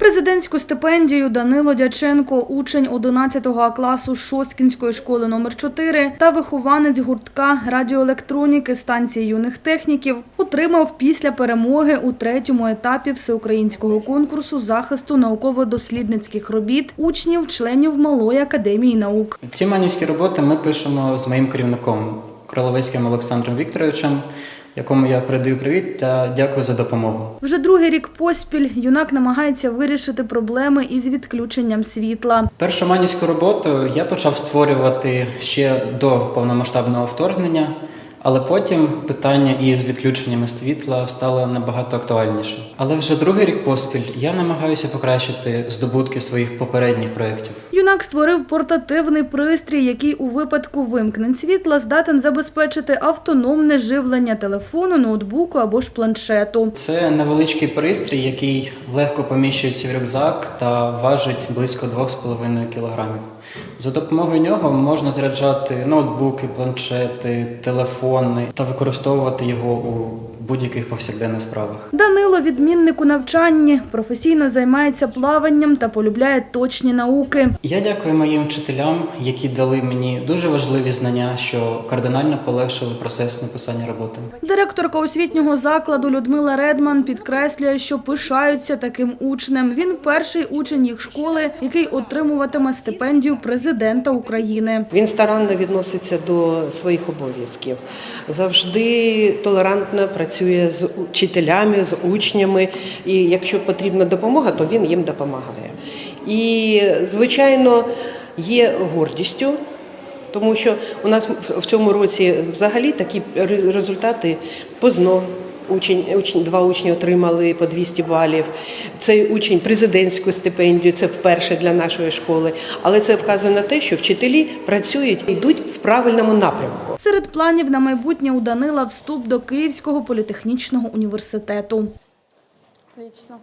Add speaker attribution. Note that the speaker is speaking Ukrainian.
Speaker 1: Президентську стипендію Данило Дяченко, учень 11 класу Шосткінської школи номер 4 та вихованець гуртка радіоелектроніки станції юних техніків, отримав після перемоги у третьому етапі всеукраїнського конкурсу захисту науково-дослідницьких робіт учнів, членів Малої академії наук.
Speaker 2: Ці манівські роботи ми пишемо з моїм керівником Кроловецьким Олександром Вікторовичем, якому я передаю привіт та дякую за допомогу.
Speaker 1: Вже другий рік поспіль юнак намагається вирішити проблеми із відключенням світла.
Speaker 2: Першу манівську роботу я почав створювати ще до повномасштабного вторгнення, але потім питання із відключеннями світла стало набагато актуальніше. Але вже другий рік поспіль я намагаюся покращити здобутки своїх попередніх проєктів.
Speaker 1: Юнак створив портативний пристрій, який у випадку вимкнень світла здатен забезпечити автономне живлення телефону, ноутбуку або ж планшету.
Speaker 2: Це невеличкий пристрій, який легко поміщується в рюкзак та важить близько 2,5 кг. За допомогою нього можна заряджати ноутбуки, планшети, телефони та використовувати його у будь-яких повсякденних справах.
Speaker 1: Данило відмінник у навчанні, професійно займається плаванням та полюбляє точні науки.
Speaker 2: Я дякую моїм вчителям, які дали мені дуже важливі знання, що кардинально полегшили процес написання роботи.
Speaker 1: Директорка освітнього закладу Людмила Редман підкреслює, що пишаються таким учнем. Він перший учень їх школи, який отримуватиме стипендію президента України.
Speaker 3: Він старанно відноситься до своїх обов'язків, завжди толерантно працює з вчителями, з учнями. І якщо потрібна допомога, то він їм допомагає. І, звичайно, є гордістю. Тому що у нас в цьому році взагалі такі результати по ЗНО. Учень, учень, два учні отримали по 200 балів. Цей учень президентську стипендію. Це вперше для нашої школи. Але це вказує на те, що вчителі працюють і йдуть в правильному напрямку.
Speaker 1: Серед планів на майбутнє у Данила вступ до Київського політехнічного університету.
Speaker 4: Отлично.